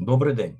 Добрий день.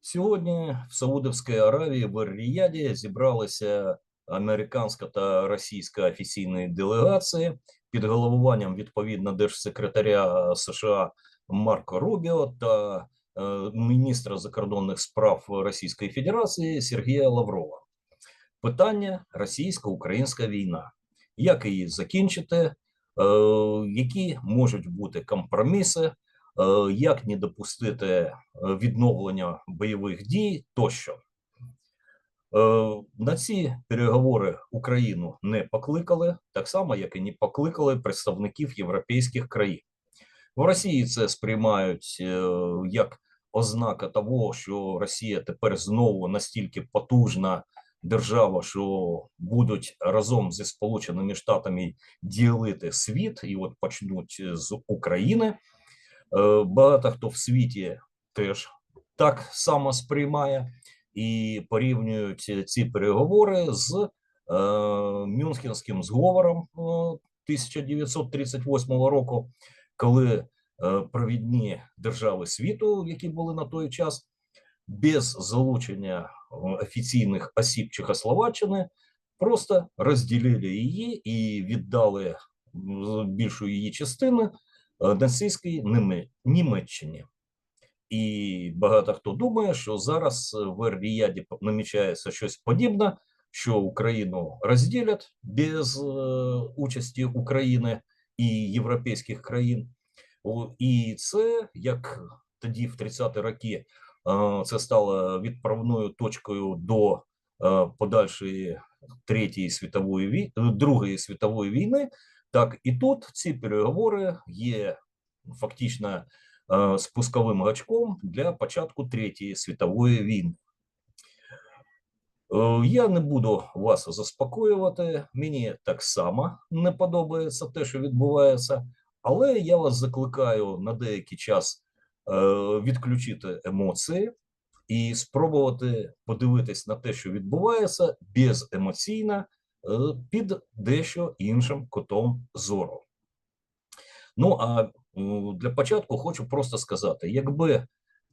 Сьогодні в Саудовській Аравії в Ер-Ріяді зібралися американська та російська офіційні делегації під головуванням відповідно держсекретаря США Марко Рубіо та е, міністра закордонних справ Російської Федерації Сергія Лаврова. Питання російсько-українська війна. Як її закінчити? Е, які можуть бути компроміси? Е, як не допустити е, відновлення бойових дій тощо. Е, На ці переговори Україну не покликали, так само, як і не покликали представників європейських країн. В Росії це сприймають як ознака того, що Росія тепер знову настільки потужна держава, що будуть разом зі Сполученими Штатами ділити світ, і от почнуть з України. Е, Багато хто в світі теж так само сприймає і порівнюють ці переговори з е, Мюнхенським зговором е, 1938 року, коли е, провідні держави світу, які були на той час, без залучення е, офіційних осіб Чехословаччини, просто розділили її і віддали більшу її частину е, нацистській Німеччині. І багато хто думає, що зараз в Ер-Ріяді намічається щось подібне, що Україну розділять без е, участі України і європейських країн. І це як тоді, в 30-ті роки, е, це стало відправною точкою до е, подальшої третьої світової вій... другої світової війни. Так і тут ці переговори є фактично е, спусковим гачком для початку Третьої світової війни. Е, Я не буду вас заспокоювати. Мені так само не подобається те, що відбувається, але я вас закликаю на деякий час е, відключити емоції і спробувати подивитись на те, що відбувається, беземоційно під дещо іншим кутом зору. Ну а для початку хочу просто сказати: якби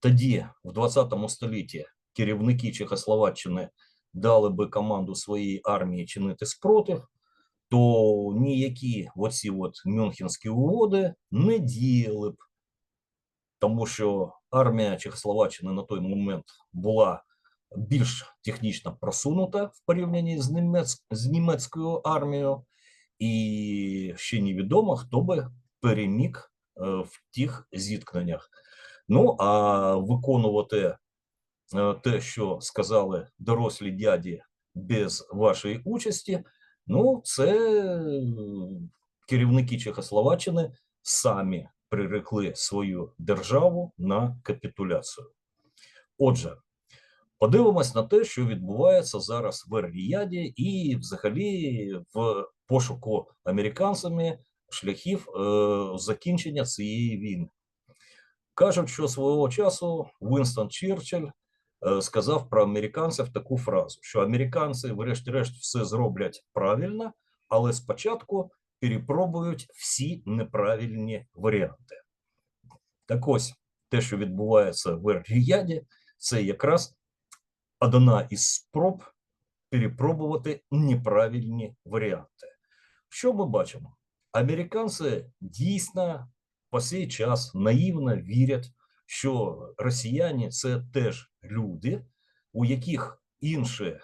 тоді, в 20 столітті, керівники Чехословаччини дали би команду своїй армії чинити спротив, то ніякі оці от Мюнхенські угоди не діяли б, тому що армія Чехословаччини на той момент була більш технічно просунута в порівнянні з, німець, з німецькою армією, і ще невідомо, хто би переміг е, в тих зіткненнях. Ну а виконувати е, те, що сказали дорослі дяді без вашої участі, ну це е, керівники Чехословаччини самі прирекли свою державу на капітуляцію. Отже, подивимось на те, що відбувається зараз в Ер-Ріяді і взагалі в пошуку американцями шляхів е, закінчення цієї війни. Кажуть, що свого часу Вінстон Черчилль е, сказав про американців таку фразу: що американці, врешті-решт, все зроблять правильно, але спочатку перепробують всі неправильні варіанти. Так ось те, що відбувається в Ер-Ріяді, це якраз одна із спроб перепробувати неправильні варіанти. Що ми бачимо? Американці дійсно по сей час наївно вірять, що росіяни це теж люди, у яких інші е,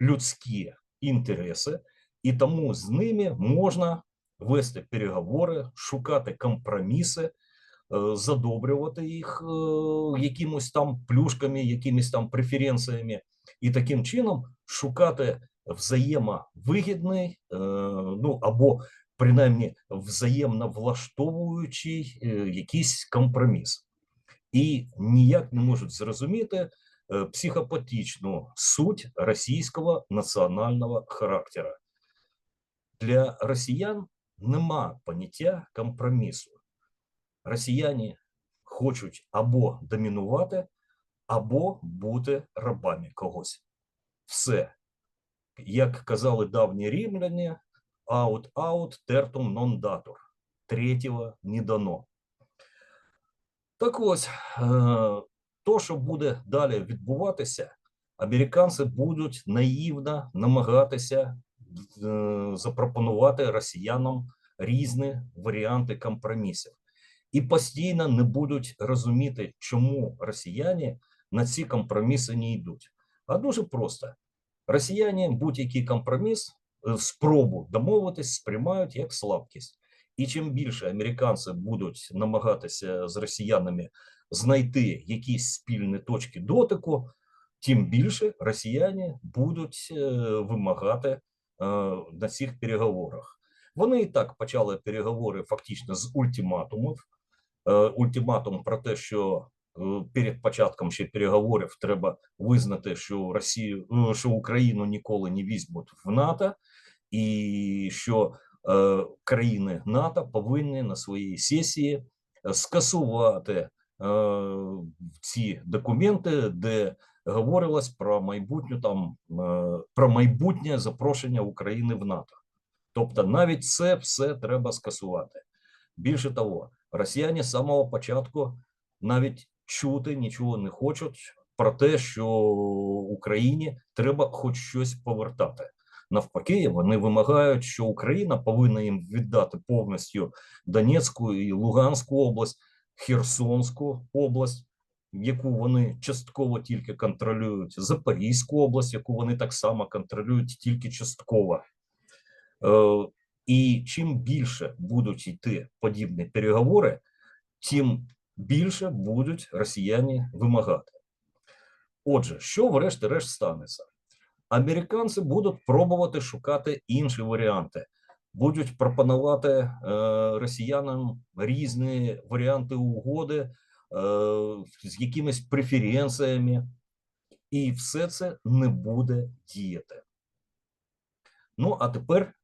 людські інтереси, і тому з ними можна вести переговори, шукати компроміси, задобрювати їх е, якимось там плюшками, якимись там преференціями, і таким чином шукати взаємовигідний, е, ну або принаймні взаємно влаштовуючий е, якийсь компроміс, і ніяк не можуть зрозуміти психопатичну суть російського національного характеру. Для росіян нема поняття компромісу. Росіяни хочуть або домінувати, або бути рабами когось. Все. Як казали давні римляні, аут-аут, тертум нон датур. Третього не дано. Так ось, е, то, що буде далі відбуватися, американці будуть наївно намагатися е, запропонувати росіянам різні варіанти компромісів. І постійно не будуть розуміти, чому росіяни на ці компроміси не йдуть. А дуже просто: росіяни будь-який компроміс, е, спробу домовитись, сприймають як слабкість. І чим більше американці будуть намагатися з росіянами знайти якісь спільні точки дотику, тим більше росіяни будуть е, вимагати е, на цих переговорах. Вони і так почали переговори фактично з ультиматумів. Е, Ультиматум про те, що е, перед початком ще переговорів треба визнати, що Росію, е, що Україну ніколи не візьмуть в НАТО, і що країни НАТО повинні на своїй сесії скасувати ці документи, де говорилось про майбутню там про майбутнє запрошення України в НАТО. Тобто, навіть це все треба скасувати. Більше того, росіяни з самого початку навіть чути нічого не хочуть про те, що Україні треба хоч щось повертати. Навпаки, вони вимагають, що Україна повинна їм віддати повністю Донецьку і Луганську область, Херсонську область, яку вони частково тільки контролюють, Запорізьку область, яку вони так само контролюють тільки частково. І чим більше будуть йти подібні переговори, тим більше будуть росіяни вимагати. Отже, що врешті-решт станеться? Американці будуть пробувати шукати інші варіанти, будуть пропонувати е, росіянам різні варіанти угоди е, з якимись преференціями, і все це не буде діяти. Ну, а тепер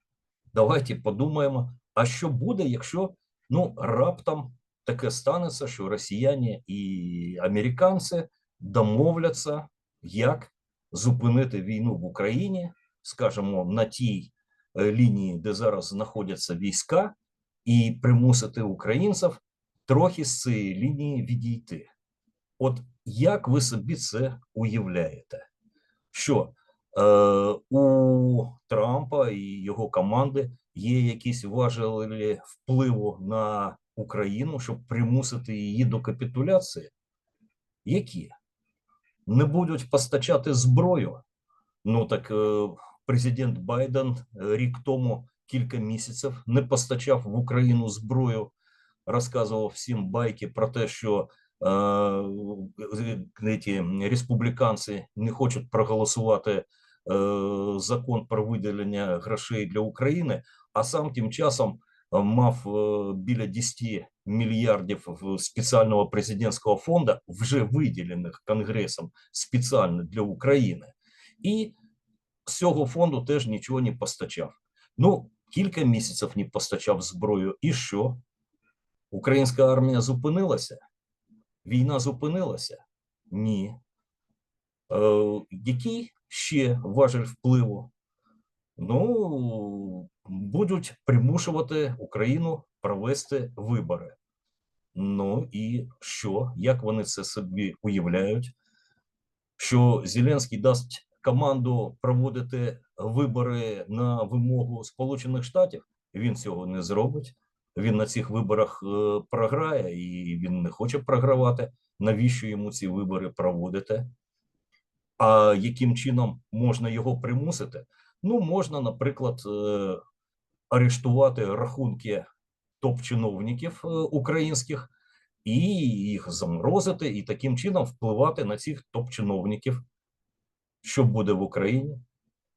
давайте подумаємо: а що буде, якщо ну раптом таке станеться, що росіяни і американці домовляться, як зупинити війну в Україні, скажімо, на тій е, лінії, де зараз знаходяться війська, і примусити українців трохи з цієї лінії відійти. От як ви собі це уявляєте? Що у Трампа і його команди є якісь важелі впливу на Україну, щоб примусити її до капітуляції? Які? Не будуть постачати зброю? Ну так е, президент Байден е, рік тому кілька місяців не постачав в Україну зброю, розказував всім байки про те, що е, ці республіканці не хочуть проголосувати е, закон про виділення грошей для України, а сам тим часом е, мав е, біля 10 мільярдів спеціального президентського фонду, вже виділених Конгресом спеціально для України, і з цього фонду теж нічого не постачав. Ну, кілька місяців не постачав зброю, і що? Українська армія зупинилася? Війна зупинилася? Ні. Е, який ще важель впливу? Ну, будуть примушувати Україну провести вибори. Ну і що? Як вони це собі уявляють? Що Зеленський дасть команду проводити вибори на вимогу Сполучених Штатів? Він цього не зробить. Він на цих виборах е, програє і він не хоче програвати. Навіщо йому ці вибори проводити? А яким чином можна його примусити? Ну, можна, наприклад, е, арештувати рахунки топ-чиновників е, українських і їх заморозити, і таким чином впливати на цих топ-чиновників. Що буде в Україні?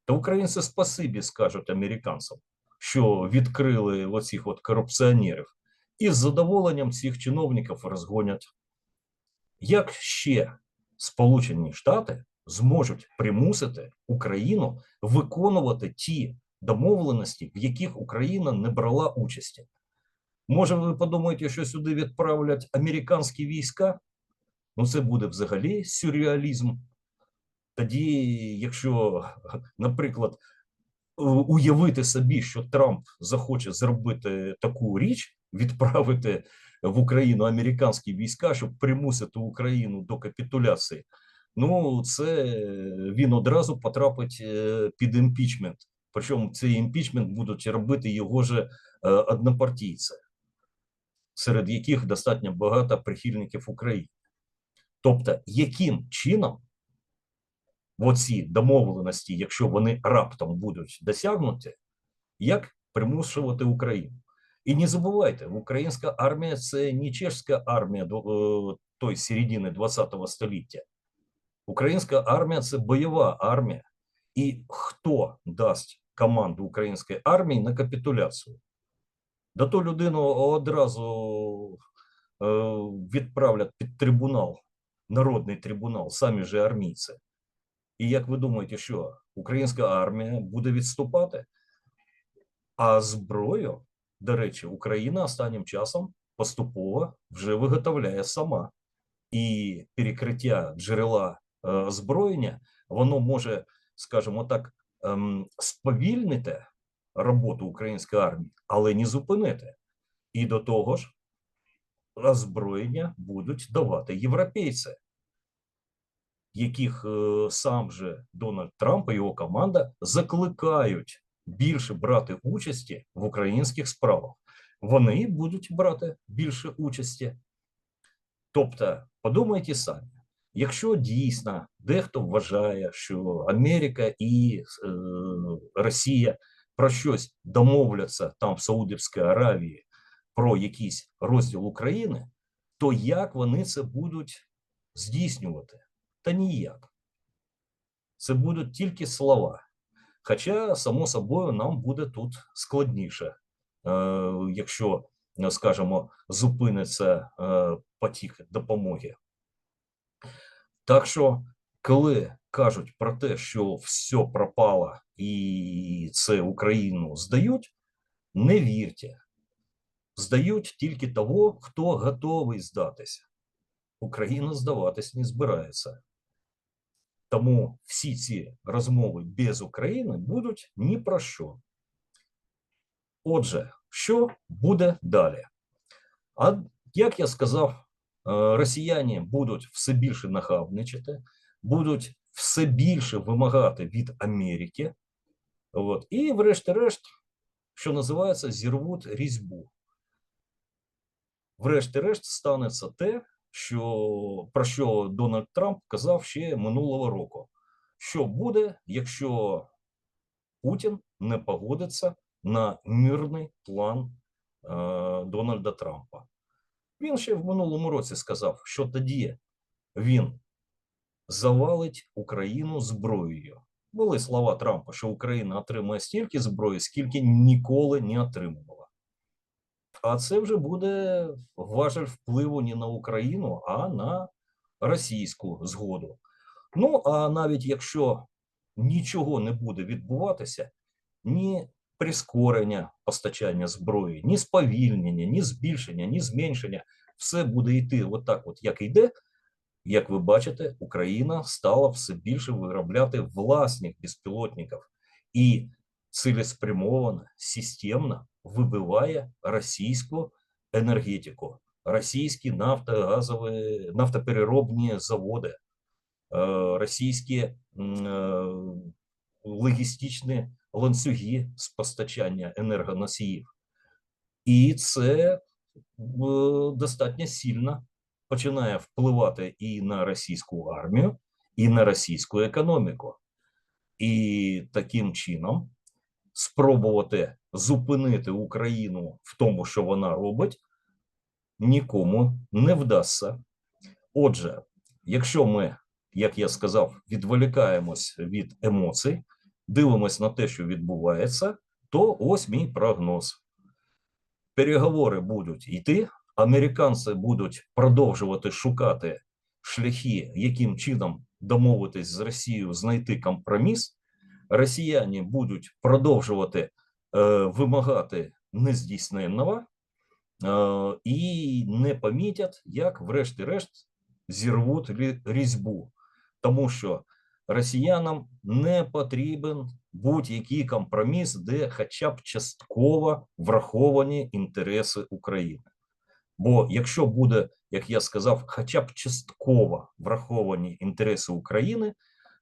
Та українці спасибі скажуть американцям, що відкрили оцих от корупціонерів, і з задоволенням цих чиновників розгонять. Як ще Сполучені Штати зможуть примусити Україну виконувати ті домовленості, в яких Україна не брала участі? Може, ви подумаєте, що сюди відправлять американські війська? Ну, це буде взагалі сюрреалізм. Тоді, якщо, наприклад, уявити собі, що Трамп захоче зробити таку річ, відправити в Україну американські війська, щоб примусити Україну до капітуляції. Ну, це він одразу потрапить е, під імпічмент. Причому цей імпічмент будуть робити його же е, однопартійці, серед яких достатньо багато прихильників України. Тобто, яким чином оці домовленості, якщо вони раптом будуть досягнуті, як примушувати Україну? І не забувайте, українська армія це не чешська армія е, той середини 20-го століття. Українська армія це бойова армія. І хто дасть команду української армії на капітуляцію? Да ту людину одразу е, відправлять під трибунал, народний трибунал, самі же армійці. І як ви думаєте, що українська армія буде відступати? А зброю, до речі, Україна останнім часом поступово вже виготовляє сама. І перекриття джерела е, озброєння, воно може, скажімо так, ем, сповільнити роботу української армії, але не зупинити. І до того ж, озброєння будуть давати європейці, яких е, сам же Дональд Трамп і його команда закликають більше брати участі в українських справах. Вони будуть брати більше участі. Тобто, подумайте самі, якщо дійсно дехто вважає, що Америка і е, Росія про щось домовляться там в Саудівській Аравії про якийсь розділ України, то як вони це будуть здійснювати? Та ніяк. Це будуть тільки слова. Хоча, само собою, нам буде тут складніше, е, якщо, скажімо, зупиниться е, потік допомоги. Так що, коли кажуть про те, що все пропало і це Україну здають, не вірте. Здають тільки того, хто готовий здатися. Україна здаватись не збирається. Тому всі ці розмови без України будуть ні про що. Отже, що буде далі? А як я сказав, росіяни будуть все більше нахабничати, будуть все більше вимагати від Америки. От, і, врешті-решт, що називається, зірвуть різьбу. Врешті-решт, станеться те, що про що Дональд Трамп казав ще минулого року. Що буде, якщо Путін не погодиться на мирний план е, Дональда Трампа? Він ще в минулому році сказав, що тоді він завалить Україну зброєю. Були слова Трампа, що Україна отримає стільки зброї, скільки ніколи не отримувала. А це вже буде важель впливу не на Україну, а на російську згоду. Ну а навіть якщо нічого не буде відбуватися, ні прискорення постачання зброї, ні сповільнення, ні збільшення, ні зменшення, все буде йти отак, от як йде. Як ви бачите, Україна стала все більше виробляти власних безпілотників і цілеспрямовано, системно вибиває російську енергетику, російські нафтогазові, нафтопереробні заводи, е, російські е, логістичні ланцюги з постачання енергоносіїв. І це е, достатньо сильно починає впливати і на російську армію, і на російську економіку. І таким чином спробувати зупинити Україну в тому, що вона робить, нікому не вдасться. Отже, якщо ми, як я сказав, відволікаємось від емоцій, дивимось на те, що відбувається, то ось мій прогноз. Переговори будуть йти, американці будуть продовжувати шукати шляхи, яким чином домовитись з Росією, знайти компроміс. Росіяни будуть продовжувати е, вимагати нездійсненного е, і не помітять, як, врешті-решт, зірвуть різьбу, тому що росіянам не потрібен будь-який компроміс, де хоча б частково враховані інтереси України. Бо якщо буде, як я сказав, хоча б частково враховані інтереси України,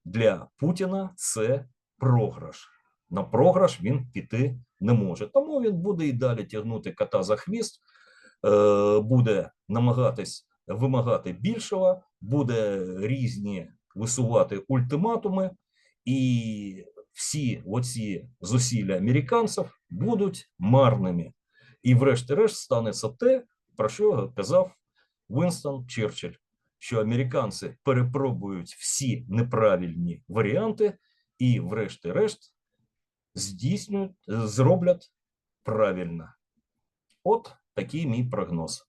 для Путіна це програш. На програш він піти не може. Тому він буде і далі тягнути кота за хвіст, е, буде намагатись вимагати більшого, буде різні висувати ультиматуми, і всі оці зусилля американців будуть марними. І, врешті-решт, станеться те, про що казав Вінстон Черчилль, що американці перепробують всі неправильні варіанти і, врешті-решт, здійснюють, зроблять правильно. От такий мій прогноз.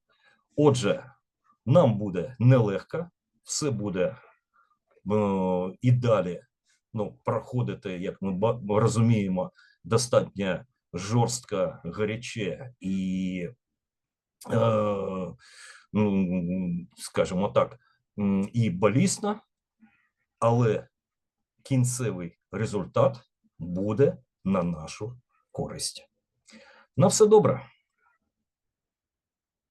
Отже, нам буде нелегко, все буде і далі ну, проходити, як ми розуміємо, достатньо жорстко, гаряче і, е, ну, скажімо так, і болісно, але кінцевий результат буде на нашу користь. На все добре.